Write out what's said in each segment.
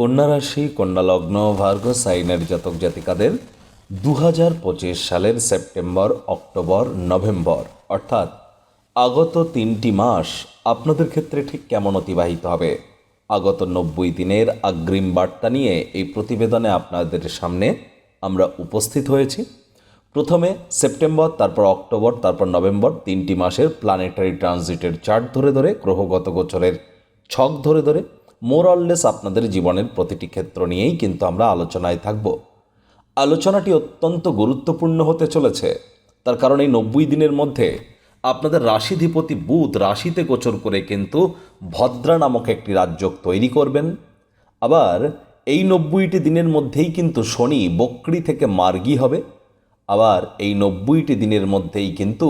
কন্যা রাশি, কন্যা লগ্ন ভার্গ সাইনের জাতক জাতিকাদের দু হাজার পঁচিশ সালের সেপ্টেম্বর, অক্টোবর, নভেম্বর। অর্থাৎ আগত তিনটি মাস আপনাদের ক্ষেত্রে ঠিক কেমন অতিবাহিত হবে? আগত নব্বই দিনের আগ্রিম বার্তা নিয়ে এই প্রতিবেদনে আপনাদের সামনে আমরা উপস্থিত হয়েছি। প্রথমে সেপ্টেম্বর, তারপর অক্টোবর, তারপর নভেম্বর, তিনটি মাসের প্ল্যানেটারি ট্রানজিটের চার্ট ধরে ধরে, গ্রহগত গোচরের ছক ধরে ধরে মোরললেস আপনাদের জীবনের প্রতিটি ক্ষেত্র নিয়েই কিন্তু আমরা আলোচনায় থাকব। আলোচনাটি অত্যন্ত গুরুত্বপূর্ণ হতে চলেছে। তার কারণ এই নব্বই দিনের মধ্যে আপনাদের রাশিধিপতি বুধ রাশিতে গোচর করে কিন্তু ভদ্রা নামক একটি রাজ্য তৈরি করবেন। আবার এই নব্বইটি দিনের মধ্যেই কিন্তু শনি বকরি থেকে মার্গী হবে। আবার এই নব্বইটি দিনের মধ্যেই কিন্তু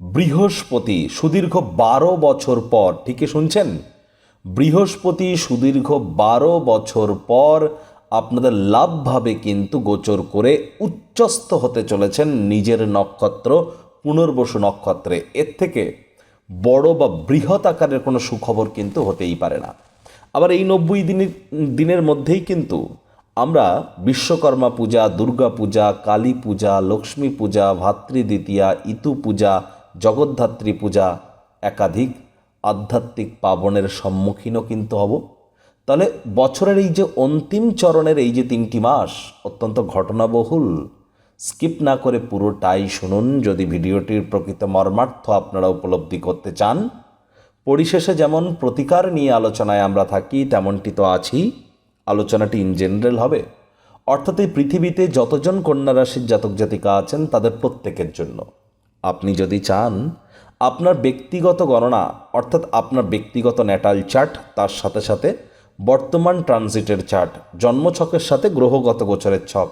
বৃহস্পতি সুদীর্ঘ বারো বছর পর ঠিকই শুনছেন? বৃহস্পতি সুদীর্ঘ বারো বছর পর আপনাদের লাভভাবে কিন্তু গোচর করে উচ্চস্থ হতে চলেছেন নিজের নক্ষত্র, পুনর্বসু নক্ষত্রে। এর থেকে বড় বা বৃহৎ আকারের কোনো সুখবর কিন্তু হতেই পারে না। আবার এই নব্বই দিনের দিনের মধ্যেই কিন্তু আমরা বিশ্বকর্মা পূজা, দুর্গা পূজা, কালী পূজা, লক্ষ্মী পূজা ভাতৃদ্বিতীয়া ইতু পূজা, জগদ্ধাত্রী পূজা একাধিক আধ্যাত্মিক পাবনের সম্মুখীনও কিন্তু হব। তাহলে বছরের এই যে অন্তিম চরণের এই যে তিনটি মাস অত্যন্ত ঘটনাবহুল। স্কিপ না করে পুরোটাই শুনুন, যদি ভিডিওটির প্রকৃত মর্মার্থ আপনারা উপলব্ধি করতে চান। পরিশেষে যেমন প্রতিকার নিয়ে আলোচনায় আমরা থাকি, তেমনটি তো আছি আলোচনাটি ইন জেনারেল হবে। অর্থাৎ এই পৃথিবীতে যতজন কন্যা রাশির জাতক জাতিকা আছেন, তাদের প্রত্যেকের জন্য। আপনি যদি চান আপনার ব্যক্তিগত গণনা, অর্থাৎ আপনার ব্যক্তিগত ন্যাটাল চার্ট তার সাথে সাথে বর্তমান ট্রানজিটের চার্ট জন্মছকের সাথে গ্রহগত গোচরের ছক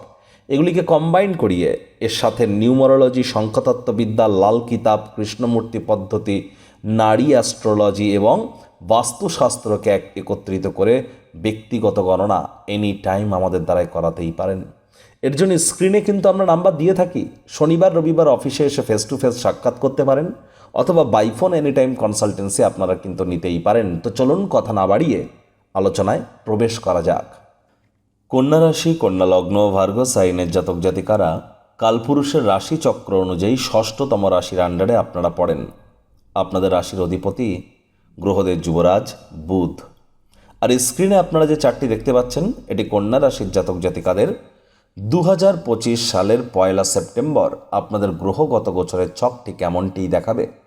এগুলিকে কম্বাইন করিয়ে এর সাথে নিউমারোলজি সংখ্যাতত্ত্ববিদ্যা, লাল কিতাব, কৃষ্ণমূর্তি পদ্ধতি, নারী অ্যাস্ট্রোলজি এবং বাস্তুশাস্ত্রকে এক একত্রিত করে ব্যক্তিগত গণনা এনি টাইম আমাদের দ্বারাই করাতেই পারেন। এর জন্য স্ক্রিনে কিন্তু আমরা নাম্বার দিয়ে থাকি। শনিবার, রবিবার অফিসে এসে ফেস টু ফেস সাক্ষাৎ করতে পারেন। অথবা বাইফোন এনি টাইম কনসালটেন্সি আপনারা কিন্তু নিতেই পারেন। তো চলুন কথা না বাড়িয়ে আলোচনায় প্রবেশ করা যাক। কন্যা রাশি, কন্যা লগ্ন, ভার্গ, সাইনের জাতক জাতিকারা কালপুরুষের রাশি চক্র অনুযায়ী ষষ্ঠতম রাশির আন্ডারে আপনারা পড়েন। আপনাদের রাশির অধিপতি গ্রহদের যুবরাজ, বুধ। আর স্ক্রিনে আপনারা যে চারটি দেখতে পাচ্ছেন, এটি কন্যা রাশির জাতক জাতিকাদের দু হাজার পঁচিশ সালের পয়লা সেপ্টেম্বর। আপনাদের গ্রহগত গোচরের ছকটি কেমনটি দেখাবে?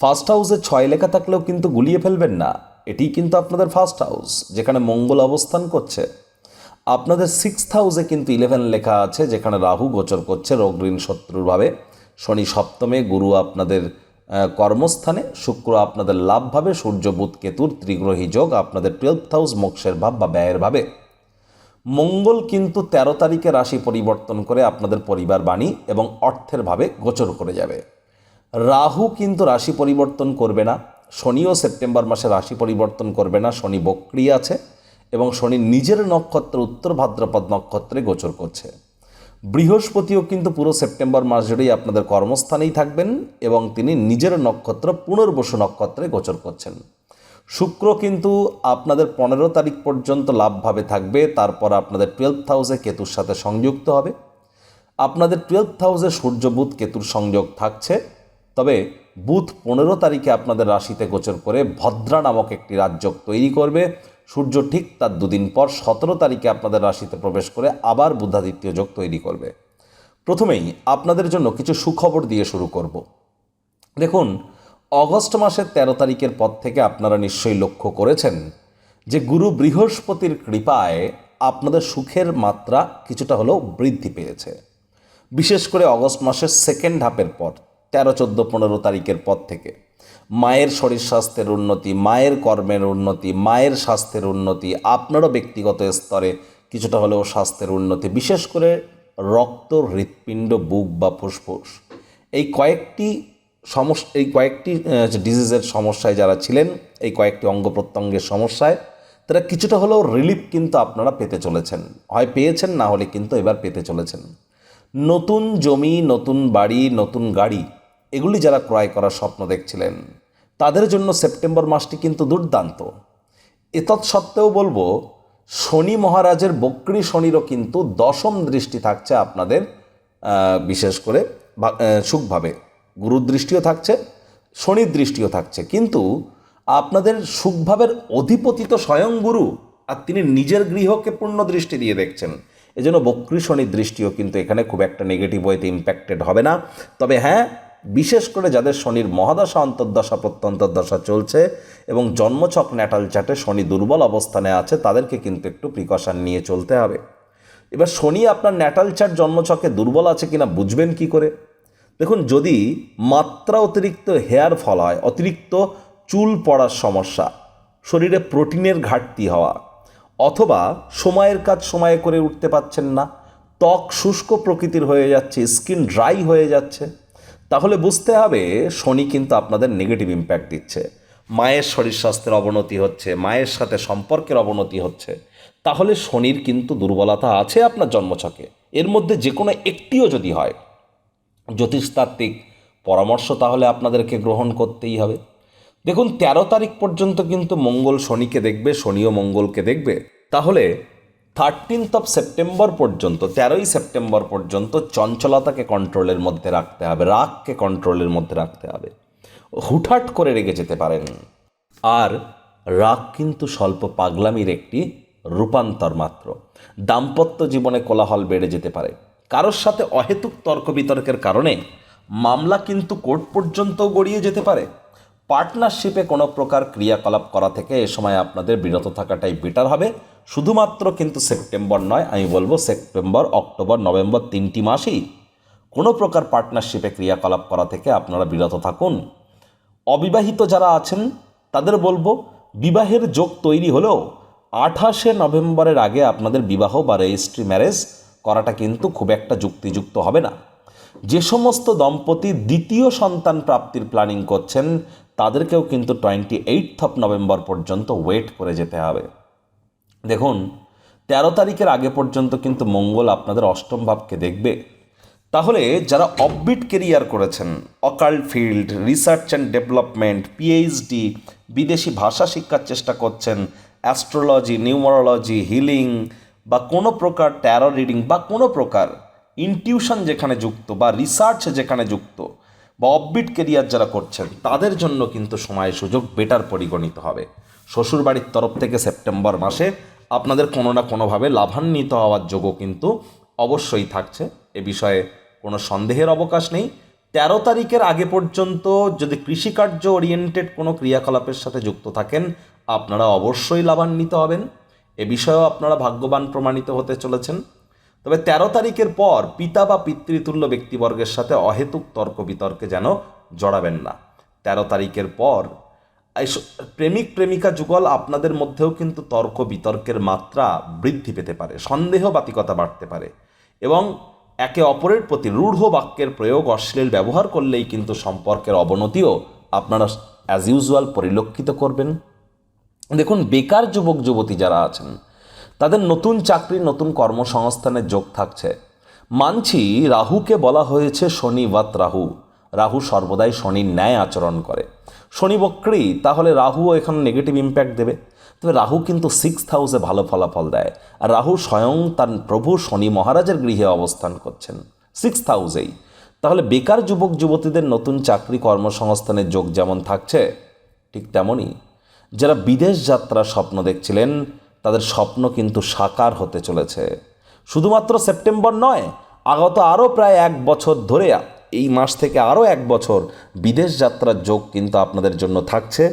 ফার্স্ট হাউসে ছয় লেখা থাকলেও কিন্তু গুলিয়ে ফেলবেন না। এটি কিন্তু আপনাদের ফার্স্ট হাউস, যেখানে মঙ্গল অবস্থান করছে। আপনাদের সিক্স হাউসে কিন্তু ইলেভেন লেখা আছে, যেখানে রাহু গোচর করছে রোগঋণ শত্রুরভাবে শনি সপ্তমে গুরু আপনাদের কর্মস্থানে, শুক্র আপনাদের লাভভাবে সূর্য বুধ কেতুর ত্রিগ্রহী যোগ আপনাদের টুয়েলভ হাউস মোক্ষের ভাব বা ব্যয়ের ভাবে। মঙ্গল কিন্তু তেরো তারিখে রাশি পরিবর্তন করে আপনাদের পরিবার বাণী এবং অর্থের ভাবে গোচর করে যাবে। রাহু কিন্তু রাশি পরিবর্তন করবে না। শনিও সেপ্টেম্বর মাসে রাশি পরিবর্তন করবে না। শনি বক্রি আছে এবং শনি নিজের নক্ষত্র উত্তর ভাদ্রপদ নক্ষত্রে গোচর করছে। বৃহস্পতিও কিন্তু পুরো সেপ্টেম্বর মাস জুড়েই আপনাদের কর্মস্থানেই থাকবেন এবং তিনি নিজের নক্ষত্র পুনর্বসু নক্ষত্রে গোচর করছেন। শুক্র কিন্তু আপনাদের পনেরো তারিখ পর্যন্ত লাভভাবে থাকবে। তারপর আপনাদের টুয়েলভ হাউসে কেতুর সাথে সংযুক্ত হবে। আপনাদের টুয়েলভ হাউসে সূর্য বুধ কেতুর সংযোগ থাকছে। তবে বুধ পনেরো তারিখে আপনাদের রাশিতে গোচর করে ভদ্রা নামক একটি রাজ্য তৈরি করবে। সূর্য ঠিক তার দুদিন পর সতেরো তারিখে আপনাদের রাশিতে প্রবেশ করে আবার বুধাদিত্য যোগ তৈরি করবে। প্রথমেই আপনাদের জন্য কিছু সুখবর দিয়ে শুরু করব। দেখুন, অগস্ট মাসের তেরো তারিখের পর থেকে আপনারা নিশ্চয়ই লক্ষ্য করেছেন যে গুরু বৃহস্পতির কৃপায় আপনাদের সুখের মাত্রা কিছুটা হলেও বৃদ্ধি পেয়েছে। বিশেষ করে অগস্ট মাসের সেকেন্ড হাফের পর। তেরো, চোদ্দ, পনেরো তারিখের পর থেকে। মায়ের শরীর স্বাস্থ্যের উন্নতি, মায়ের কর্মের উন্নতি, মায়ের স্বাস্থ্যের উন্নতি, আপনারও ব্যক্তিগত স্তরে কিছুটা হলেও স্বাস্থ্যের উন্নতি, বিশেষ করে রক্ত, হৃৎপিণ্ড, বুক বা ফুসফুস। এই কয়েকটি সমস্যা এই কয়েকটি ডিজিজের সমস্যায় যারা ছিলেন, এই কয়েকটি অঙ্গ প্রত্যঙ্গের সমস্যায়, তারা কিছুটা হলেও রিলিফ কিন্তু আপনারা পেতে চলেছেন। হয় পেয়েছেন, না হলে কিন্তু এবার পেতে চলেছেন। নতুন জমি, নতুন বাড়ি, নতুন গাড়ি এগুলি যারা ক্রয় করার স্বপ্ন দেখছিলেন, তাদের জন্য সেপ্টেম্বর মাসটি কিন্তু দুর্দান্ত। এতৎ সত্ত্বেও বলব, শনি মহারাজের বক্রী শনিরও কিন্তু দশম দৃষ্টি থাকছে আপনাদের বিশেষ করে সুখভাবে। গুরুর দৃষ্টিও থাকছে, শনির দৃষ্টিও থাকছে। কিন্তু আপনাদের সুখভাবের অধিপতি তো স্বয়ং গুরু আর তিনি নিজের গৃহকে পূর্ণ দৃষ্টি দিয়ে দেখছেন। এজন্য বক্রী শনির দৃষ্টিও কিন্তু এখানে খুব একটা নেগেটিভ ওয়েতে ইম্প্যাক্টেড হবে না। তবে হ্যাঁ বিশেষ করে যাদের শনির মহাদশা, অন্তর্দশা, প্রত্যন্তর্দশা চলছে এবং জন্মছক ন্যাটাল চাটে শনি দুর্বল অবস্থানে আছে, তাদেরকে কিন্তু একটু প্রিকশন নিয়ে চলতে হবে। এবার শনি আপনার ন্যাটাল চাট জন্মছকে দুর্বল আছে কিনা বুঝবেন কি করে? দেখুন, যদি মাত্রা অতিরিক্ত হেয়ার ফল হয়, অতিরিক্ত চুল পড়ার সমস্যা, শরীরে প্রোটিনের ঘাটতি হওয়া, অথবা সময়ের কাজ সময়ে করে উঠতে পাচ্ছেন না, ত্বক শুষ্ক প্রকৃতির হয়ে যাচ্ছে, স্কিন ড্রাই হয়ে যাচ্ছে তাহলে বুঝতে হবে শনি কিন্তু আপনাদের নেগেটিভ ইম্প্যাক্ট দিচ্ছে। মায়ের শরীর স্বাস্থ্যের অবনতি হচ্ছে, মায়ের সাথে সম্পর্কের অবনতি হচ্ছে। তাহলে শনির কিন্তু দুর্বলতা আছে আপনার জন্মছকে। এর মধ্যে যে কোনো একটিও যদি হয়, জ্যোতিষতাত্ত্বিক পরামর্শ তাহলে আপনাদেরকে গ্রহণ করতেই হবে। দেখুন, তেরো তারিখ পর্যন্ত কিন্তু মঙ্গল শনিকে দেখবে, শনিও মঙ্গলকে দেখবে। তাহলে থার্টিনথ অফ সেপ্টেম্বর পর্যন্ত, তেরোই সেপ্টেম্বর পর্যন্ত চঞ্চলতাকে কন্ট্রোলের মধ্যে রাখতে হবে, রাগকে কন্ট্রোলের মধ্যে রাখতে হবে। হুটহাট করে রেগে যেতে পারেন। আর রাগ কিন্তু স্বল্প পাগলামির একটি রূপান্তর মাত্র। দাম্পত্য জীবনে কোলাহল বেড়ে যেতে পারে। কারোর সাথে অহেতুক তর্ক বিতর্কের কারণে মামলা কিন্তু কোর্ট পর্যন্তও গড়িয়ে যেতে পারে। পার্টনারশিপে কোনো প্রকার ক্রিয়াকলাপ করা থেকে এ সময় আপনাদের বিরত থাকাটাই বেটার হবে। শুধুমাত্র কিন্তু সেপ্টেম্বর নয়, আমি বলব সেপ্টেম্বর, অক্টোবর, নভেম্বর তিনটি মাসেই কোনো প্রকার পার্টনারশিপে ক্রিয়াকলাপ করা থেকে আপনারা বিরত থাকুন। অবিবাহিত যারা আছেন, তাদের বলব বিবাহের যোগ তৈরি হলেও আঠাশে নভেম্বরের আগে আপনাদের বিবাহ বা রেজিস্ট্রি ম্যারেজ করাটা কিন্তু খুব একটা যুক্তিযুক্ত হবে না। যে সমস্ত দম্পতি দ্বিতীয় সন্তান প্রাপ্তির প্ল্যানিং করছেন, তাদেরকেও কিন্তু টোয়েন্টি এইটথ অফ নভেম্বর পর্যন্ত ওয়েট করে যেতে হবে। দেখুন, তেরো তারিখের আগে পর্যন্ত কিন্তু মঙ্গল আপনাদের অষ্টম ভাবকে দেখবে। তাহলে যারা অববিট কেরিয়ার করেছেন occult field research and development PhD বিদেশি ভাষা শিক্ষার চেষ্টা করছেন অ্যাস্ট্রোলজি নিউমারোলজি হিলিং বা কোনো প্রকার ট্যারো রিডিং বা কোনো প্রকার ইনটিউশন যেখানে যুক্ত বা রিসার্চ যেখানে যুক্ত বা অফবিট কেরিয়ার যারা করছেন, তাদের জন্য কিন্তু সময় সুযোগ বেটার পরিগণিত হবে। শ্বশুরবাড়ির তরফ থেকে সেপ্টেম্বর মাসে আপনাদের কোনো না কোনোভাবে লাভান্বিত হওয়ার যোগও কিন্তু অবশ্যই থাকছে। এ বিষয়ে কোনো সন্দেহের অবকাশ নেই। তেরো তারিখের আগে পর্যন্ত যদি কৃষিকার্য ওরিয়েন্টেড কোনো ক্রিয়াকলাপের সাথে যুক্ত থাকেন, আপনারা অবশ্যই লাভান্বিত হবেন। এ বিষয়েও আপনারা ভাগ্যবান প্রমাণিত হতে চলেছেন। তবে তেরো তারিখের পর পিতা বা পিতৃতুল্য ব্যক্তিবর্গের সাথে অহেতুক তর্ক বিতর্কে যেন জড়াবেন না। তেরো তারিখের পর প্রেমিক প্রেমিকা যুগল আপনাদের মধ্যেও কিন্তু তর্ক বিতর্কের মাত্রা বৃদ্ধি পেতে পারে, সন্দেহবাতিকতা বাড়তে পারে এবং একে অপরের প্রতি রূঢ় বাক্যের প্রয়োগ অশ্লীল ব্যবহার করলেই কিন্তু সম্পর্কের অবনতিও আপনারা অ্যাজ ইউজুয়াল পরিলক্ষিত করবেন। দেখুন, বেকার যুবক, যুবতী যারা আছেন, তাদের নতুন চাকরি, নতুন কর্মসংস্থানের যোগ থাকছে। মানছি রাহুকে বলা হয়েছে শনিবাত রাহু রাহু সর্বদাই শনির ন্যায় আচরণ করে। শনি বক্রী, তাহলে রাহুও এখানে নেগেটিভ ইম্প্যাক্ট দেবে। তবে রাহু কিন্তু সিক্স হাউসে ভালো ফলাফল দেয়। আর রাহু স্বয়ং তার প্রভু শনি মহারাজের গৃহে অবস্থান করছেন। সিক্স হাউসেই তাহলে বেকার যুবক যুবতীদের নতুন চাকরি কর্মসংস্থানের যোগ যেমন থাকছে, ঠিক তেমনই যারা বিদেশ যাত্রার স্বপ্ন দেখছিলেন, তাদের স্বপ্ন কিন্তু সাকার হতে চলেছে। শুধুমাত্র সেপ্টেম্বর নয়, আগত আরও প্রায় এক বছর ধরে এই মাস থেকে আরও এক বছর বিদেশ যাত্রার যোগ কিন্তু আপনাদের জন্য থাকছে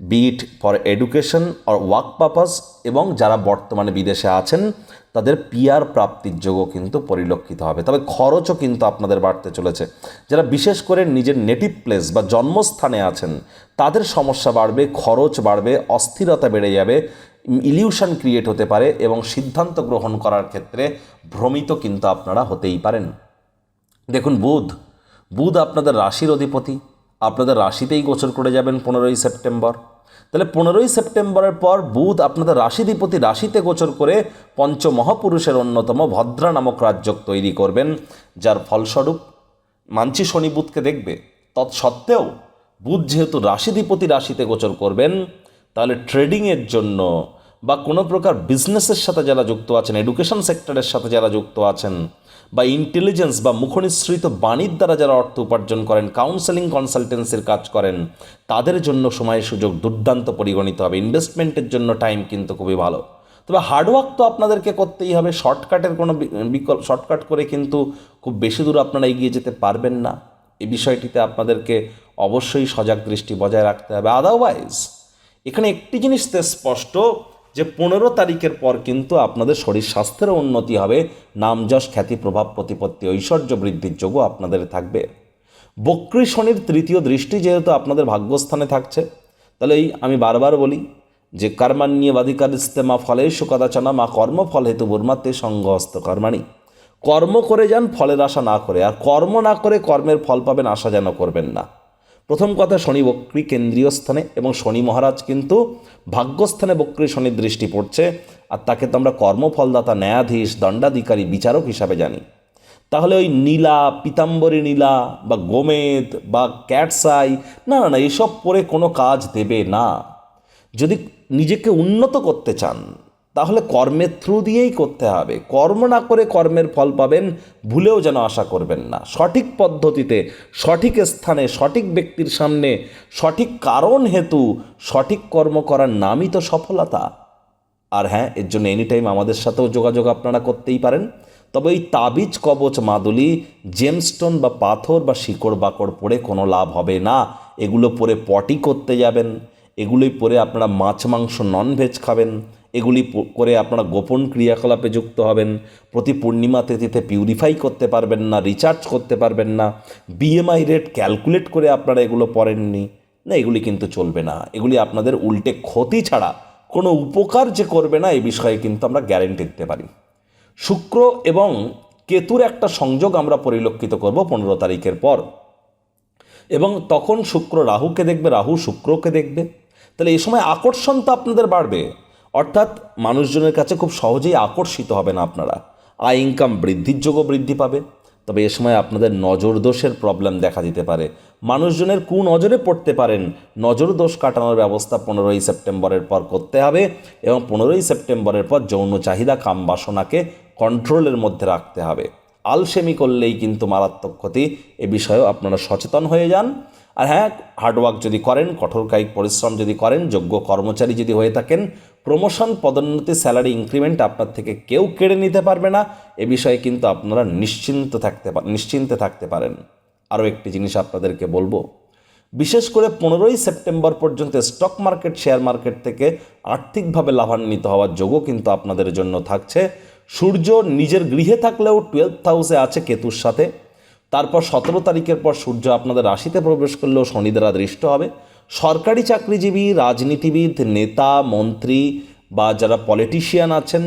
bit for education or work purpose এবং যারা বর্তমানে বিদেশে আছেন, তাদের পিয়ার প্রাপ্তির যোগও কিন্তু পরিলক্ষিত হবে। তবে খরচও কিন্তু আপনাদের বাড়তে চলেছে। যারা বিশেষ করে নিজের নেটিভ প্লেস বা জন্মস্থানে আছেন, তাদের সমস্যা বাড়বে, খরচ বাড়বে, অস্থিরতা বেড়ে যাবে ইলিউশন ক্রিয়েট হতে পারে, এবং সিদ্ধান্ত গ্রহণ করার ক্ষেত্রে ভ্রমিত কিন্তু আপনারা হতেই পারেন। দেখুন, বুধ বুধ আপনাদের রাশির অধিপতি। আপনাদের রাশিতেই গোচর করে যাবেন পনেরোই সেপ্টেম্বর। তাহলে পনেরোই সেপ্টেম্বরের পর বুধ আপনাদের রাশিধিপতি রাশিতে গোচর করে পঞ্চমহাপুরুষের অন্যতম ভদ্রা নামক রাজ্য তৈরি করবেন, যার ফলস্বরূপ মানছি শনি বুধকে দেখবে। তৎসত্ত্বেও বুধ যেহেতু রাশিধিপতি রাশিতে গোচর করবেন, তাহলে ট্রেডিংয়ের জন্য বা কোনো প্রকার বিজনেসের সাথে যারা যুক্ত আছেন, এডুকেশন সেক্টরের সাথে যারা যুক্ত আছেন বা ইন্টেলিজেন্স বা মুখনিসৃত বাণীর দ্বারা যারা অর্থ উপার্জন করেন কাউন্সেলিং কনসালটেন্সির কাজ করেন, তাদের জন্য সময় সুযোগ দুর্দান্ত পরিগণিত হবে। ইনভেস্টমেন্টের জন্য টাইম কিন্তু খুবই ভালো। তবে হার্ডওয়ার্ক তো আপনাদেরকে করতেই হবে। শর্টকাটের কোনো বিকল্প শর্টকাট করে কিন্তু খুব বেশি দূর আপনারা এগিয়ে যেতে পারবেন না। এই বিষয়টিতে আপনাদেরকে অবশ্যই সজাগ দৃষ্টি বজায় রাখতে হবে। আদারওয়াইজ এখানে একটি জিনিস স্পষ্ট যে পনেরো তারিখের পর কিন্তু আপনাদের শরীর স্বাস্থ্যেরও উন্নতি হবে। নামযশ খ্যাতি, প্রভাব, প্রতিপত্তি, ঐশ্বর্য বৃদ্ধির যোগও আপনাদের থাকবে। বক্রী শনির তৃতীয় দৃষ্টি যেহেতু আপনাদের ভাগ্যস্থানে থাকছে, তাহলে এই আমি বারবার বলি যে কর্মান্যে বাধিকার ইস্তেমা ফলেশু কদাচনা, মা কর্মফল হেতু বুর্মাতে সঙ্গহস্ত কর্মাণী। কর্ম করে যান, ফলের আশা না করে, আর কর্ম না করে কর্মের ফল পাবেন, আশা যেন করবেন না। প্রথম কথা শনি বক্রী কেন্দ্রীয় স্থানে এবং শনি মহারাজ কিন্তু ভাগ্যস্থানে বক্রী শনির দৃষ্টি পড়ছে, আর তাকে তো আমরা কর্মফলদাতা, ন্যায়াধীশ, দণ্ডাধিকারী, বিচারক হিসাবে জানি। তাহলে ওই নীলা, পিতাম্বরী নীলা বা গোমেদ বা ক্যাটসাই, না না না, এসব পরে কোনো কাজ দেবে না। যদি নিজেকে উন্নত করতে চান তাহলে কর্মের থ্রু দিয়েই করতে হবে। কর্ম না করে কর্মের ফল পাবেন, ভুলেও যেন আশা করবেন না। সঠিক পদ্ধতিতে, সঠিক স্থানে, সঠিক ব্যক্তির সামনে, সঠিক কারণ হেতু, সঠিক কর্ম করার নামই তো সফলতা। আর হ্যাঁ এর জন্য এনি টাইম আমাদের সাথেও যোগাযোগ আপনারা করতেই পারেন। তবে ওই তাবিজ, কবচ, মাদুলি জেমস্টোন বা পাথর বা শিকড় বাকড় পরে কোনো লাভ হবে না। এগুলো পরে পটি করতে যাবেন। এগুলোই পরে আপনারা মাছ, মাংস ননভেজ খাবেন। এগুলি করে আপনারা গোপন ক্রিয়াকলাপে যুক্ত হবেন। প্রতি পূর্ণিমা তিথিতে পিউরিফাই করতে পারবেন না রিচার্জ করতে পারবেন না। বিএমআই রেট ক্যালকুলেট করে আপনারা এগুলো পড়েননি। না, এগুলি কিন্তু চলবে না। এগুলি আপনাদের উল্টে ক্ষতি ছাড়া কোনো উপকার যে করবে না এই বিষয়ে কিন্তু আমরা গ্যারেন্টি দিতে পারি। শুক্র এবং কেতুর একটা সংযোগ আমরা পরিলক্ষিত করব পনেরো তারিখের পর। এবং তখন শুক্র রাহুকে দেখবে, রাহু শুক্রকে দেখবে। তাহলে এই সময় আকর্ষণ তো আপনাদের বাড়বে। অর্থাৎ মানুষজনের কাছে খুব সহজেই আকর্ষিত হবেন আপনারা। আয় ইনকাম বৃদ্ধির যোগও বৃদ্ধি পাবে। তবে এ সময় আপনাদের নজর দোষের প্রবলেম দেখা দিতে পারে। মানুষজনের কু নজরে পড়তে পারেন। নজর দোষ কাটানোর ব্যবস্থা পনেরোই সেপ্টেম্বরের পর করতে হবে এবং পনেরোই সেপ্টেম্বরের পর যৌন চাহিদা, কাম বাসনাকে কন্ট্রোলের মধ্যে রাখতে হবে। আলসেমি করলেই কিন্তু মারাত্মক ক্ষতি। এ বিষয়েও আপনারা সচেতন হয়ে যান। আর হ্যাঁ হার্ডওয়ার্ক যদি করেন, কঠোর কায়িক পরিশ্রম যদি করেন, যোগ্য কর্মচারী যদি হয়ে থাকেন প্রমোশন পদোন্নতি স্যালারি ইনক্রিমেন্ট আপনার থেকে কেউ কেড়ে নিতে পারবে না। এ বিষয়ে কিন্তু আপনারা নিশ্চিন্ত থাকতে নিশ্চিন্তে থাকতে পারেন। আরও একটি জিনিস আপনাদেরকে বলব। বিশেষ করে পনেরোই সেপ্টেম্বর পর্যন্ত স্টক মার্কেট শেয়ার মার্কেট থেকে আর্থিকভাবে লাভান্বিত হওয়ার যোগও কিন্তু আপনাদের জন্য থাকছে। সূর্য নিজের গৃহে থাকলেও টুয়েলভ হাউসে আছে কেতুর সাথে। তারপর সতেরো তারিখের পর সূর্য আপনাদের রাশিতে প্রবেশ করলেও শনি দ্বারা দৃষ্ট হবে। সরকারি চাকরিজীবী, রাজনীতিবিদ, নেতা, মন্ত্রী বা যারা পলিটিশিয়ান আছেন,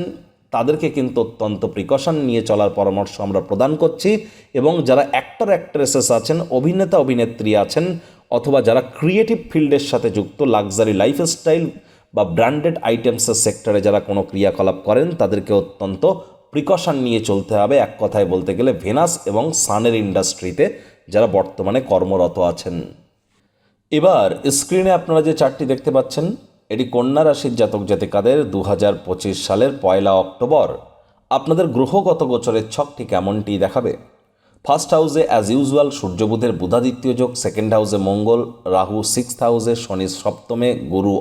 তাদেরকে কিন্তু অত্যন্ত প্রিকশন নিয়ে চলার পরামর্শ আমরা প্রদান করছি এবং যারা অ্যাক্টর অ্যাক্ট্রেসেস আছেন, অভিনেতা, অভিনেত্রী আছেন অথবা যারা ক্রিয়েটিভ ফিল্ডের সাথে যুক্ত লাক্সারি লাইফস্টাইল বা ব্র্যান্ডেড আইটেমসের সেক্টরে যারা কোনো ক্রিয়াকলাপ করেন, তাদেরকে অত্যন্ত প্রিকশন নিয়ে চলতে হবে। এক কথায় বলতে গেলে ভেনাস এবং সানের ইন্ডাস্ট্রিতে যারা বর্তমানে কর্মরত আছেন। এবার স্ক্রিনে আপনারা যে চারটি দেখতে পাচ্ছেন, এটি কন্যা রাশির জাতক জাতিকাদের দু হাজার পঁচিশ সালের পয়লা অক্টোবর। আপনাদের গ্রহগত গোচরের ছকটি কেমনটি দেখাবে? ফার্স্ট হাউসে অ্যাজ ইউজুয়াল সূর্যবুধের বুধাদিত্য যোগ সেকেন্ড হাউসে মঙ্গল, রাহু সিক্স হাউসে শনি সপ্তমে গুরু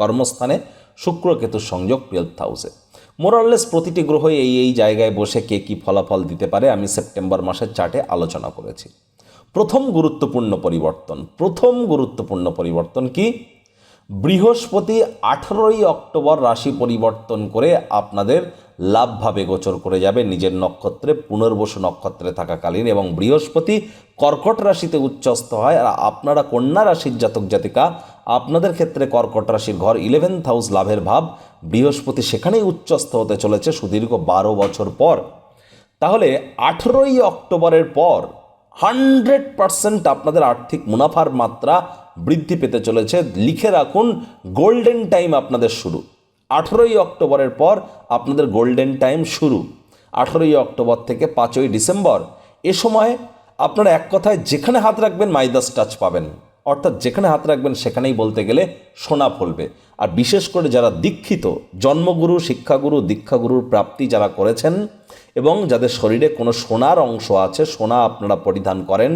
কর্মস্থানে শুক্র কেতুর সংযোগ টুয়েলভ হাউসে মোরাললেস প্রতিটি গ্রহ এই এই জায়গায় বসে কে কী ফলাফল দিতে পারে আমি সেপ্টেম্বর মাসের চার্টে আলোচনা করেছি। প্রথম গুরুত্বপূর্ণ পরিবর্তন, প্রথম গুরুত্বপূর্ণ পরিবর্তন কি? বৃহস্পতি আঠেরোই অক্টোবর রাশি পরিবর্তন করে আপনাদের লাভভাবে গোচর করে যাবে নিজের নক্ষত্রে, পুনর্বসু নক্ষত্রে থাকাকালীন এবং বৃহস্পতি কর্কট রাশিতে উচ্চস্থ হয়। আর আপনারা কন্যা রাশির জাতক জাতিকা, আপনাদের ক্ষেত্রে কর্কট রাশির ঘর ইলেভেন্থ হাউস লাভের ভাব বৃহস্পতি সেখানেই উচ্চস্থ হতে চলেছে সুদীর্ঘ বারো বছর পর। তাহলে আঠেরোই অক্টোবরের পর হান্ড্রেড পারসেন্ট আপনাদের আর্থিক মুনাফার মাত্রা বৃদ্ধি পেতে চলেছে। লিখে রাখুন, গোল্ডেন টাইম আপনাদের শুরু। আঠেরোই অক্টোবরের পর আপনাদের গোল্ডেন টাইম শুরু। আঠেরোই অক্টোবর থেকে পাঁচই ডিসেম্বর। এ সময় আপনারা এক কথায় যেখানে হাত রাখবেন মাইদাস টাচ পাবেন। অর্থাৎ যেখানে হাত রাখবেন সেখানেই বলতে গেলে সোনা ফলবে। আর বিশেষ করে যারা দীক্ষিত, জন্মগুরু, শিক্ষাগুরু, দীক্ষাগুরুর প্রাপ্তি যারা করেছেন এবং যাদের শরীরে কোনো সোনার অংশ আছে, সোনা আপনারা পরিধান করেন,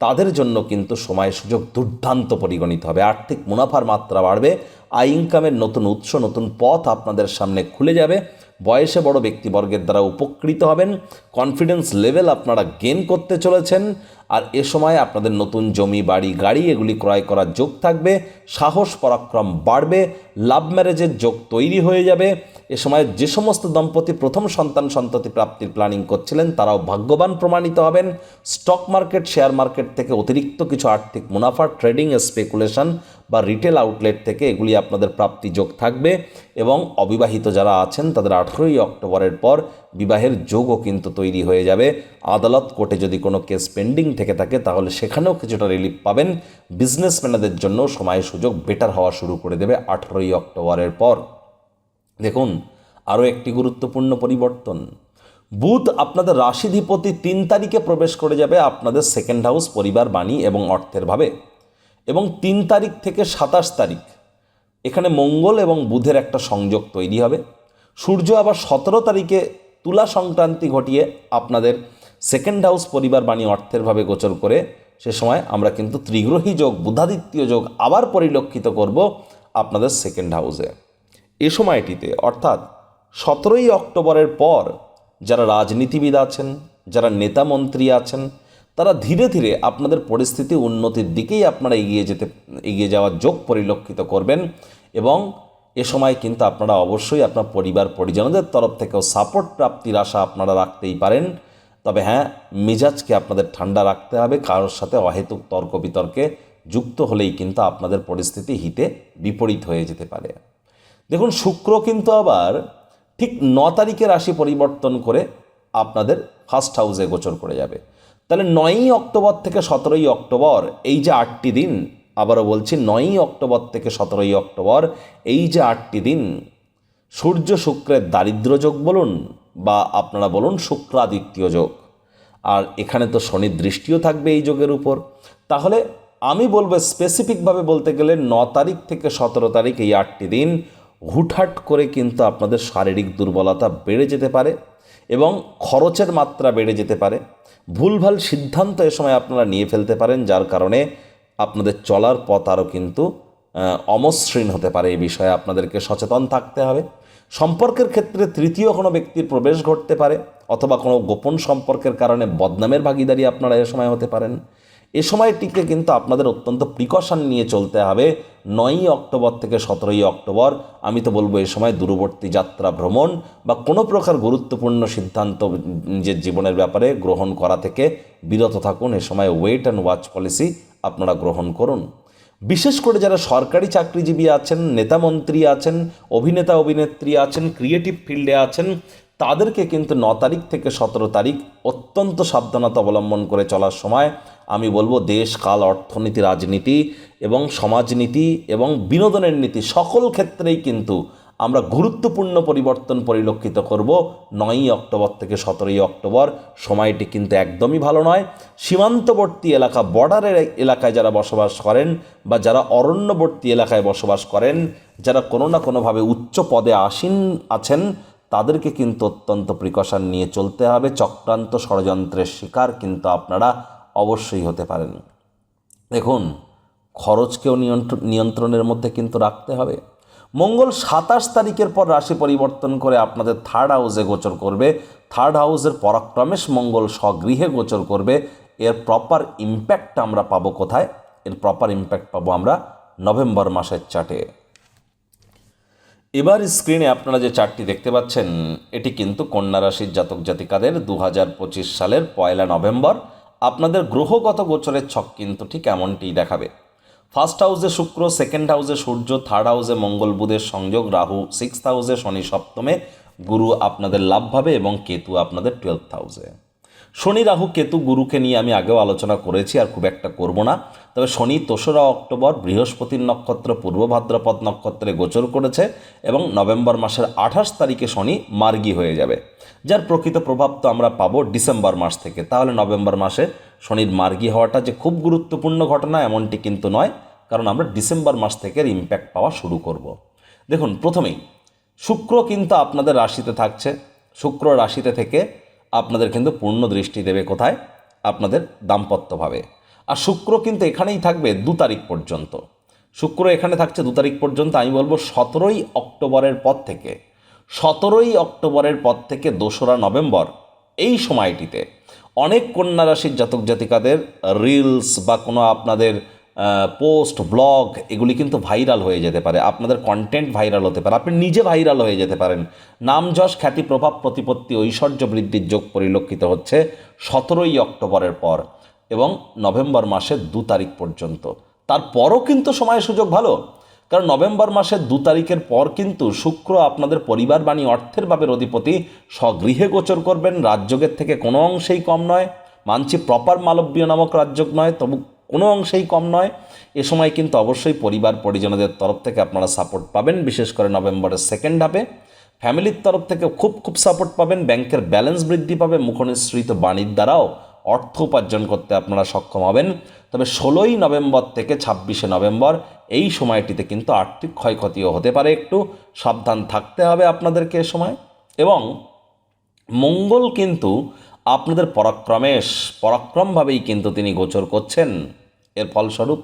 তাদের জন্য কিন্তু সময় সুযোগ দুর্দান্ত পরিগণিত হবে। আর্থিক মুনাফার মাত্রা বাড়বে, আয় ইনকামের নতুন উৎস, নতুন পথ আপনাদের সামনে খুলে যাবে, বয়সে বড় ব্যক্তিবর্গের দ্বারা উপকৃত হবেন কনফিডেন্স লেভেল আপনারা গেন করতে চলেছেন আর এ সময় আপনাদের নতুন জমি, বাড়ি, গাড়ি, এগুলি ক্রয় করার যোগ থাকবে, সাহস, পরাক্রম বাড়বে, লাভ ম্যারেজের যোগ তৈরি হয়ে যাবে। এ সময় যে সমস্ত দম্পতি প্রথম সন্তান সন্ততি প্রাপ্তির প্ল্যানিং করছিলেন, তারাও ভাগ্যবান প্রমাণিত হবেন। স্টক মার্কেট, শেয়ার মার্কেট থেকে অতিরিক্ত কিছু আর্থিক মুনাফা, ট্রেডিং স্পেকুলেশন বা রিটেল আউটলেট থেকে এগুলি আপনাদের প্রাপ্তি যোগ থাকবে এবং অবিবাহিত যারা আছেন, তাদের আঠেরোই অক্টোবরের পর বিবাহের যোগও কিন্তু তৈরি হয়ে যাবে। আদালত কোর্টে যদি কোনো কেস পেন্ডিং থেকে থাকে, তাহলে সেখানেও কিছুটা রিলিফ পাবেন। বিজনেসম্যানদের জন্য সময় সুযোগ বেটার হওয়া শুরু করে দেবে আঠেরোই অক্টোবরের পর। দেখুন, আরও একটি গুরুত্বপূর্ণ পরিবর্তন। বুধ আপনাদের রাশিধিপতি তিন তারিখে প্রবেশ করে যাবে আপনাদের সেকেন্ড হাউস পরিবার, বাণী এবং অর্থের ভাবে। এবং তিন তারিখ থেকে সাতাশ তারিখ, এখানে মঙ্গল এবং বুধের একটা সংযোগ তৈরি হবে। সূর্য আবার সতেরো তারিখে তুলা সংক্রান্তি ঘটিয়ে আপনাদের সেকেন্ড হাউস পরিবার বাণী অর্থের ভাবে গোচর করে, সে সময় আমরা কিন্তু ত্রিগ্রহী যোগ বুধাদিত্য যোগ আবার পরিলক্ষিত করব আপনাদের সেকেন্ড হাউসে এ। সময়টিতে, অর্থাৎ সতেরোই অক্টোবরের পর যারা রাজনীতিবিদ আছেন, যারা নেতা মন্ত্রী আছেন, তারা ধীরে ধীরে আপনাদের পরিস্থিতি উন্নতির দিকেই আপনারা এগিয়ে যেতে, এগিয়ে যাওয়ার যোগ পরিলক্ষিত করবেন এবং এ সময় কিন্তু আপনারা অবশ্যই আপনার পরিবার, পরিজনদের তরফ থেকেও সাপোর্ট প্রাপ্তির আশা আপনারা রাখতেই পারেন। তবে হ্যাঁ মেজাজকে আপনাদের ঠান্ডা রাখতে হবে, কারোর সাথে অহেতুক তর্ক বিতর্কে যুক্ত হলেই কিন্তু আপনাদের পরিস্থিতি হিতে বিপরীত হয়ে যেতে পারে। দেখুন, শুক্র কিন্তু আবার ঠিক ন তারিখে রাশি পরিবর্তন করে আপনাদের ফার্স্ট হাউসে গোচর করে যাবে। তাহলে নয়ই অক্টোবর থেকে সতেরোই অক্টোবর, এই যে আটটি দিন, আবারও বলছি নয়ই অক্টোবর থেকে সতেরোই অক্টোবর, এই যে আটটি দিন, সূর্য শুক্রের দারিদ্র যোগ বলুন বা আপনারা বলুন শুক্রাদিত্য যোগ। আর এখানে তো শনির দৃষ্টিও থাকবে এই যোগের উপর। তাহলে আমি বলব স্পেসিফিকভাবে বলতে গেলে ন তারিখ থেকে সতেরো তারিখ এই আটটি দিন হুটহাট করে কিন্তু আপনাদের শারীরিক দুর্বলতা বেড়ে যেতে পারে এবং খরচের মাত্রা বেড়ে যেতে পারে। ভুলভাল সিদ্ধান্ত এ সময় আপনারা নিয়ে ফেলতে পারেন, যার কারণে আপনাদের চলার পথ আরও কিন্তু অমসৃণ হতে পারে। এই বিষয়ে আপনাদেরকে সচেতন থাকতে হবে। সম্পর্কের ক্ষেত্রে তৃতীয় কোনো ব্যক্তির প্রবেশ ঘটতে পারে, অথবা কোনো গোপন সম্পর্কের কারণে বদনামের ভাগিদারি আপনারা এ সময় হতে পারেন। এ সময়টিকে কিন্তু আপনাদের অত্যন্ত প্রিকশন নিয়ে চলতে হবে। নয়ই অক্টোবর থেকে সতেরোই অক্টোবর, আমি তো বলব এ সময় দূরবর্তী যাত্রা ভ্রমণ বা কোনো প্রকার গুরুত্বপূর্ণ সিদ্ধান্ত নিজের জীবনের ব্যাপারে গ্রহণ করা থেকে বিরত থাকুন। এ সময় ওয়েট অ্যান্ড ওয়াচ পলিসি আপনারা গ্রহণ করুন। বিশেষ করে যারা সরকারি চাকরিজীবী আছেন নেতামন্ত্রী আছেন, অভিনেতা অভিনেত্রী আছেন ক্রিয়েটিভ ফিল্ডে আছেন, তাদেরকে কিন্তু ন তারিখ থেকে সতেরো তারিখ অত্যন্ত সাবধানতা অবলম্বন করে চলার সময় আমি বলব দেশ, কাল, অর্থনীতি, রাজনীতি এবং সমাজনীতি এবং বিনোদনের নীতি সকল ক্ষেত্রেই কিন্তু আমরা গুরুত্বপূর্ণ পরিবর্তন পরিলক্ষিত করব নয়ই অক্টোবর থেকে সতেরোই অক্টোবর। সময়টি কিন্তু একদমই ভালো নয়। সীমান্তবর্তী এলাকা, বর্ডারের এলাকায় যারা বসবাস করেন বা যারা অরণ্যবর্তী এলাকায় বসবাস করেন, যারা কোনো না কোনোভাবে উচ্চ পদে আসীন আছেন, তাদেরকে কিন্তু অত্যন্ত প্রিকশন নিয়ে চলতে হবে। চক্রান্ত ষড়যন্ত্রের শিকার কিন্তু আপনারা অবশ্যই হতে পারেন। দেখুন, খরচকেও নিয়ন্ত্রণ নিয়ন্ত্রণের মধ্যে কিন্তু রাখতে হবে। মঙ্গল সাতাশ তারিখের পর রাশি পরিবর্তন করে আপনাদের থার্ড হাউসে গোচর করবে। থার্ড হাউসের পরাক্রমেশ মঙ্গল স্বগৃহে গোচর করবে। এর প্রপার ইম্প্যাক্ট আমরা পাবো কোথায়? এর প্রপার ইম্প্যাক্ট পাবো আমরা নভেম্বর মাসের চার্টে এবার স্ক্রিনে আপনারা যে চার্টটি দেখতে পাচ্ছেন, এটি কিন্তু কন্যা রাশির জাতক জাতিকাদের দু হাজার পঁচিশ সালের পয়লা নভেম্বর। আপনাদের গ্রহগত গোচরের ছক কিন্তু ঠিক এমনটিই দেখাবে। ফার্স্ট হাউসে শুক্র, সেকেন্ড হাউসে সূর্য, থার্ড হাউসে মঙ্গল, বুধের সংযোগ, রাহু, সিক্স হাউসে শনি, সপ্তমে গুরু আপনাদের লাভ ভাবে এবং কেতু আপনাদের টুয়েলভ হাউসে। শনি, রাহু, কেতু, গুরুকে নিয়ে আমি আগেও আলোচনা করেছি আর খুব একটা করব না। তবে শনি দোসরা অক্টোবর, বৃহস্পতির নক্ষত্র, পূর্ব ভাদ্রপদ নক্ষত্রে গোচর করেছে এবং নভেম্বর মাসের আঠাশ তারিখে শনি মার্গী হয়ে যাবে। যার প্রকৃত প্রভাব তো আমরা পাবো ডিসেম্বর মাস থেকে। তাহলে নভেম্বর মাসে শনির মার্গী হওয়াটা যে খুব গুরুত্বপূর্ণ ঘটনা এমনটি কিন্তু নয়, কারণ আমরা ডিসেম্বর মাস থেকে ইম্প্যাক্ট পাওয়া শুরু করব। দেখুন, প্রথমেই, শুক্র কিন্তু আপনাদের রাশিতে থাকছে। শুক্র রাশিতে থেকে আপনাদের কিন্তু পূর্ণ দৃষ্টি দেবে কোথায়? আপনাদের দাম্পত্যভাবে আর শুক্র কিন্তু এখানেই থাকবে দু তারিখ পর্যন্ত। শুক্র এখানে থাকছে দু তারিখ পর্যন্ত, আমি বলব সতেরোই অক্টোবরের পর থেকে। সতেরোই অক্টোবরের পর থেকে দোসরা নভেম্বর এই সময়টিতে অনেক কন্যা রাশির জাতক জাতিকাদের রিলস বা কোনো আপনাদের পোস্ট ব্লগ এগুলি কিন্তু ভাইরাল হয়ে যেতে পারে। আপনাদের কন্টেন্ট ভাইরাল হতে পারে। আপনি নিজে ভাইরাল হয়ে যেতে পারেন। নাম যশ, খ্যাতি, প্রভাব, প্রতিপত্তি, ঐশ্বর্য বৃদ্ধির যোগ পরিলক্ষিত হচ্ছে সতেরোই অক্টোবরের পর এবং নভেম্বর মাসের দু তারিখ পর্যন্ত। তারপরও কিন্তু সময় সুযোগ ভালো। কারণ নভেম্বর মাসের দু তারিখের পর কিন্তু শুক্র আপনাদের পরিবার বাণী অর্থের ভাবের অধিপতি স্বগৃহে গোচর করবেন। রাজযোগের থেকে কোনো অংশেই কম নয়। মানছি প্রপার মালব্য নামক রাজযোগ নয়, তবু কোনো অংশেই কম নয়। এ সময় কিন্তু অবশ্যই পরিবার পরিজনদের তরফ থেকে আপনারা সাপোর্ট পাবেন, বিশেষ করে নভেম্বরের সেকেন্ড হাফে ফ্যামিলির তরফ থেকে খুব খুব সাপোর্ট পাবেন, ব্যাংকের ব্যালেন্স বৃদ্ধি পাবে, মুখনিসৃত বাণীর দ্বারাও অর্থ উপার্জন করতে আপনারা সক্ষম হবেন। তবে ষোলোই নভেম্বর থেকে ছাব্বিশে নভেম্বর এই সময়টিতে কিন্তু আর্থিক ক্ষয়ক্ষতিও হতে পারে। একটু সাবধান থাকতে হবে আপনাদেরকে এ সময়। এবং মঙ্গল কিন্তু আপনাদের পরাক্রমেশ পরাক্রমভাবেই কিন্তু তিনি গোচর করছেন। এর ফলস্বরূপ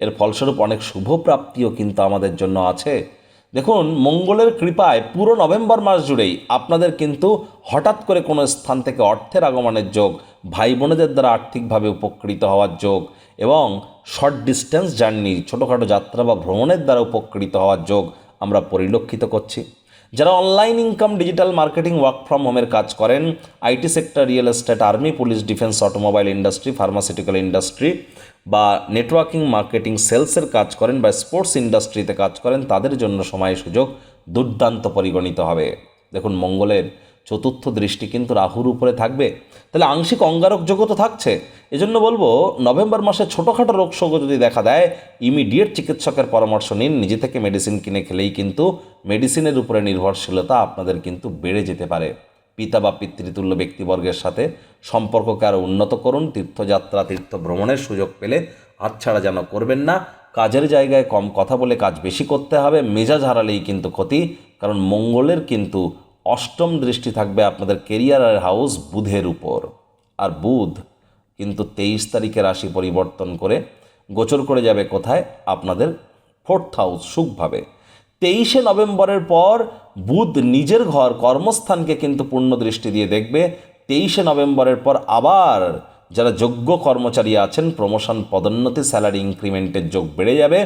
এর ফলস্বরূপ অনেক শুভ প্রাপ্তিও কিন্তু আমাদের জন্য আছে। দেখুন, মঙ্গলের কৃপায় পুরো নভেম্বর মাস জুড়েই আপনাদের কিন্তু হঠাৎ করে কোনো স্থান থেকে অর্থের আগমনের যোগ ভাই বোনেদের দ্বারা আর্থিকভাবে উপকৃত হওয়ার যোগ এবং শর্ট ডিস্টেন্স জার্নি ছোটোখাটো যাত্রা বা ভ্রমণের দ্বারা উপকৃত হওয়ার যোগ আমরা পরিলক্ষিত করছি। যারা online income digital marketing work from হোমের কাজ করেন IT sector real estate army police defence automobile industry pharmaceutical industry বা নেটওয়ার্কিং মার্কেটিং সেলসের কাজ করেন বা স্পোর্টস ইন্ডাস্ট্রিতে কাজ করেন, তাদের জন্য সময় সুযোগ দুর্দান্ত পরিগণিত হবে। দেখুন, মঙ্গলের চতুর্থ দৃষ্টি কিন্তু রাহুর উপরে থাকবে। তাহলে আংশিক অঙ্গারক যোগও তো থাকছে। এজন্য বলব, নভেম্বর মাসে ছোটোখাটো রোগ শোক যদি দেখা দেয় ইমিডিয়েট চিকিৎসকের পরামর্শ নিন। নিজে থেকে মেডিসিন কিনে খেলেই কিন্তু মেডিসিনের উপরে নির্ভরশীলতা আপনাদের কিন্তু বেড়ে যেতে পারে। পিতা বা পিতৃতুল্য ব্যক্তিবর্গের সাথে সম্পর্ককে আরও উন্নত করুন, তীর্থযাত্রা তীর্থ ভ্রমণের সুযোগ পেলে হাতছাড়া যেন করবেন না। কাজের জায়গায় কম কথা বলে কাজ বেশি করতে হবে, মেজাজ হারালেই কিন্তু ক্ষতি, কারণ মঙ্গলের কিন্তু অষ্টম দৃষ্টি থাকবে আপনাদের কেরিয়ারের হাউস বুধের উপর। আর বুধ কিন্তু তেইশ তারিখে রাশি পরিবর্তন করে গোচর করে যাবে কোথায়? আপনাদের ফোর্থ হাউস সুখভাবে। তেইশে নভেম্বরের পর বুধ নিজের ঘর কর্মস্থানকে কিন্তু পূর্ণ দৃষ্টি দিয়ে দেখবে। তেইশে নভেম্বরের পর আবার যারা যোগ্য কর্মচারী আছেন প্রমোশন পদোন্নতি স্যালারি ইনক্রিমেন্টের যোগ বেড়ে যাবে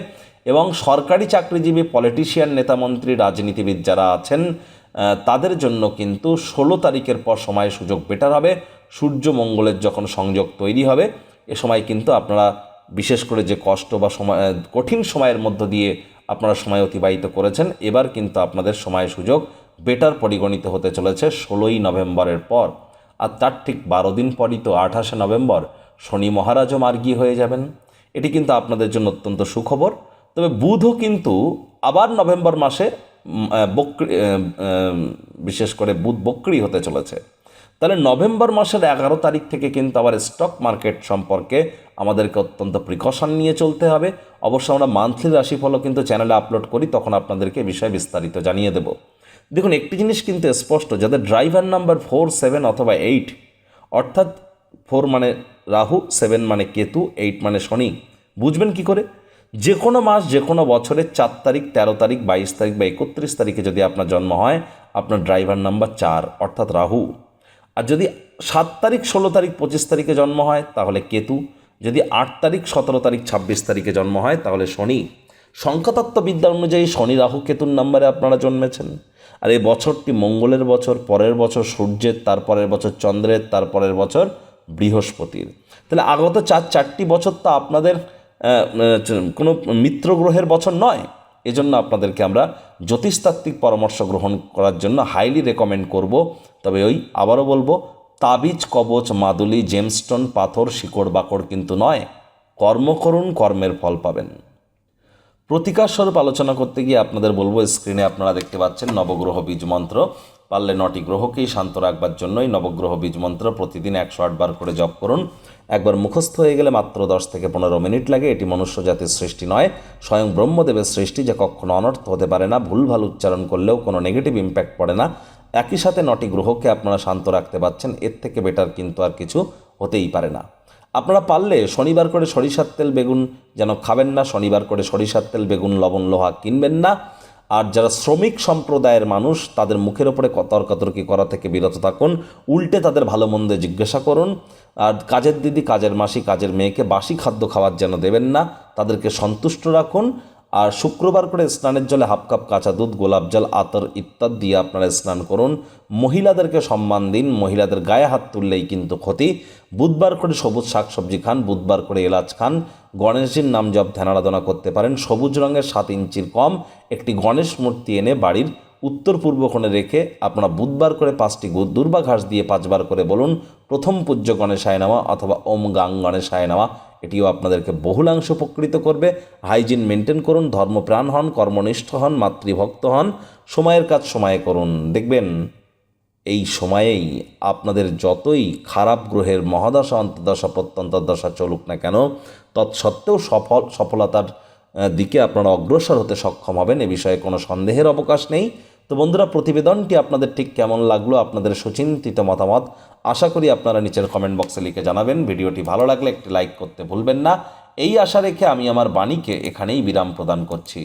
এবং সরকারি চাকরিজীবী পলিটিশিয়ান নেতামন্ত্রী, রাজনীতিবিদ যারা আছেন তাদের জন্য কিন্তু ষোলো তারিখের পর সময় সুযোগ বেটার হবে। সূর্য মঙ্গলের যখন সংযোগ তৈরি হবে, এ সময় কিন্তু আপনারা বিশেষ করে যে কষ্ট বা সময় কঠিন সময়ের মধ্য দিয়ে আপনারা সময় অতিবাহিত করেছেন। এবার কিন্তু আপনাদের সময় সুযোগ বেটার পরিগণিত হতে চলেছে ষোলোই নভেম্বরের পর। আর তার ঠিক বারো দিন পরই তো আঠাশে নভেম্বর, শনি মহারাজও মার্গী হয়ে যাবেন। এটি কিন্তু আপনাদের জন্য অত্যন্ত সুখবর। তবে বুধও কিন্তু আবার নভেম্বর মাসে বক্রি বিশেষ করে বুধ বক্রি হতে চলেছে। তাহলে নভেম্বর মাসের এগারো তারিখ থেকে কিন্তু আবার স্টক মার্কেট সম্পর্কে আমাদেরকে অত্যন্ত প্রিকশন নিয়ে চলতে হবে। অবশ্য আমরা মান্থলি রাশিফলও কিন্তু চ্যানেলে আপলোড করি, তখন আপনাদেরকে বিষয়ে বিস্তারিত জানিয়ে দেব। দেখুন, একটি জিনিস কিন্তু স্পষ্ট, যাদের ড্রাইভার নাম্বার ফোর সেভেন অথবা এইট অর্থাৎ ফোর মানে রাহু সেভেন মানে কেতু এইট মানে শনি, বুঝবেন কি করে? যে কোনো মাস যে কোনো বছরের চার তারিখ, তেরো তারিখ, বাইশ তারিখ বা একত্রিশ তারিখে যদি আপনার জন্ম হয়, আপনার ড্রাইভার নাম্বার চার, অর্থাৎ রাহু। আর যদি সাত তারিখ, ষোলো তারিখ, পঁচিশ তারিখে জন্ম হয়, তাহলে কেতু। যদি আট তারিখ, সতেরো তারিখ, ছাব্বিশ তারিখে জন্ম হয়, তাহলে শনি। সংখ্যাতত্ত্ববিদ্যা অনুযায়ী শনি রাহু কেতুর নাম্বারে আপনারা জন্মেছেন। আর এই বছরটি মঙ্গলের বছর, পরের বছর সূর্যের, তারপরের বছর চন্দ্রের, তারপরের বছর বৃহস্পতির। তাহলে আগত চার, চারটি বছর তো আপনাদের কোনো মিত্র গ্রহের বছর নয়। এজন্য আপনাদেরকে আমরা জ্যোতিষতাত্ত্বিক পরামর্শ গ্রহণ করার জন্য হাইলি রেকমেন্ড করব। তবে ওই আবারও বলব, তাবিজ, কবচ, মাদুলি জেমস্টোন পাথর, শিকড়, বাকড় কিন্তু নয়, কর্ম করুন, কর্মের ফল পাবেন। প্রতিকার স্বরূপ আলোচনা করতে গিয়ে আপনাদের বলব স্ক্রিনে আপনারা দেখতে পাচ্ছেন নবগ্রহ বীজ মন্ত্র। পারলে নটি গ্রহকেই শান্ত রাখবার জন্যই নবগ্রহ বীজ মন্ত্র প্রতিদিন একশো আটবার করে জপ করুন। একবার মুখস্থ হয়ে গেলে মাত্র দশ থেকে পনেরো মিনিট লাগে। এটি মনুষ্য জাতির সৃষ্টি নয়, স্বয়ং ব্রহ্মদেবের সৃষ্টি যা কখনো অনর্থ হতে পারে না। ভুলভাল উচ্চারণ করলেও কোনো নেগেটিভ ইম্প্যাক্ট পড়ে না। একই সাথে নটি গ্রহকে আপনারা শান্ত রাখতে পারছেন। এর থেকে বেটার কিন্তু আর কিছু হতেই পারে না। আপনারা পারলে শনিবার করে সরিষার তেল বেগুন যেন খাবেন না, শনিবার করে সরিষার তেল বেগুন, লবণ, লোহা কিনবেন না। আর যারা শ্রমিক সম্প্রদায়ের মানুষ, তাদের মুখের ওপরে তর্কাতর্কি করা থেকে বিরত থাকুন, উল্টে তাদের ভালো মন্দ জিজ্ঞাসা করুন। আর কাজের দিদি, কাজের মাসি, কাজের মেয়েকে বাসি খাদ্য খাওয়ার যেন দেবেন না, তাদেরকে সন্তুষ্ট রাখুন। আর শুক্রবার করে স্নানের জলে হাফ কাপ কাঁচা দুধ, গোলাপ জল, আতর ইত্যাদি দিয়ে আপনারা স্নান করুন। মহিলাদেরকে সম্মান দিন, মহিলাদের গায়ে হাত তুললেই কিন্তু ক্ষতি। বুধবার করে সবুজ শাকসবজি খান, বুধবার করে এলাচ খান। গণেশজির নাম জপ ধ্যান আরাধনা করতে পারেন। সবুজ রঙের সাত ইঞ্চির কম একটি গণেশ মূর্তি এনে বাড়ির উত্তর পূর্ব কোণে রেখে আপনারা বুধবার করে পাঁচটি গু- দুর্বা ঘাস দিয়ে পাঁচবার করে বলুন, প্রথম পূজ্য গণেশায় নামা অথবা ওম গাং গণেশায় নামা এটিও আপনাদেরকে বহুলাংশ উপকৃত করবে। হাইজিন মেনটেন করুন, ধর্মপ্রাণ হন, কর্মনিষ্ঠ হন, মাতৃভক্ত হন, সময়ের কাজ সময়ে করুন। দেখবেন, এই সময়েই আপনাদের যতই খারাপ গ্রহের মহাদশা অন্তর্দশা প্রত্যন্তর্দশা চলুক না কেন তৎসত্ত্বেও সফল, সফলতার দিকে আপনারা অগ্রসর হতে সক্ষম হবেন, এ বিষয়ে কোনো সন্দেহের অবকাশ নেই। তো বন্ধুরা, প্রতিবেদনটি আপনাদের ঠিক কেমন লাগল, আপনাদের সুচিন্তিত মতামত, আশা করি আপনারা নিচের কমেন্ট বক্সে লিখে জানাবেন। ভিডিওটি ভালো লাগলে একটি লাইক করতে ভুলবেন না। এই আশা রেখে আমি আমার বাণীকে এখানেই বিরাম প্রদান করছি।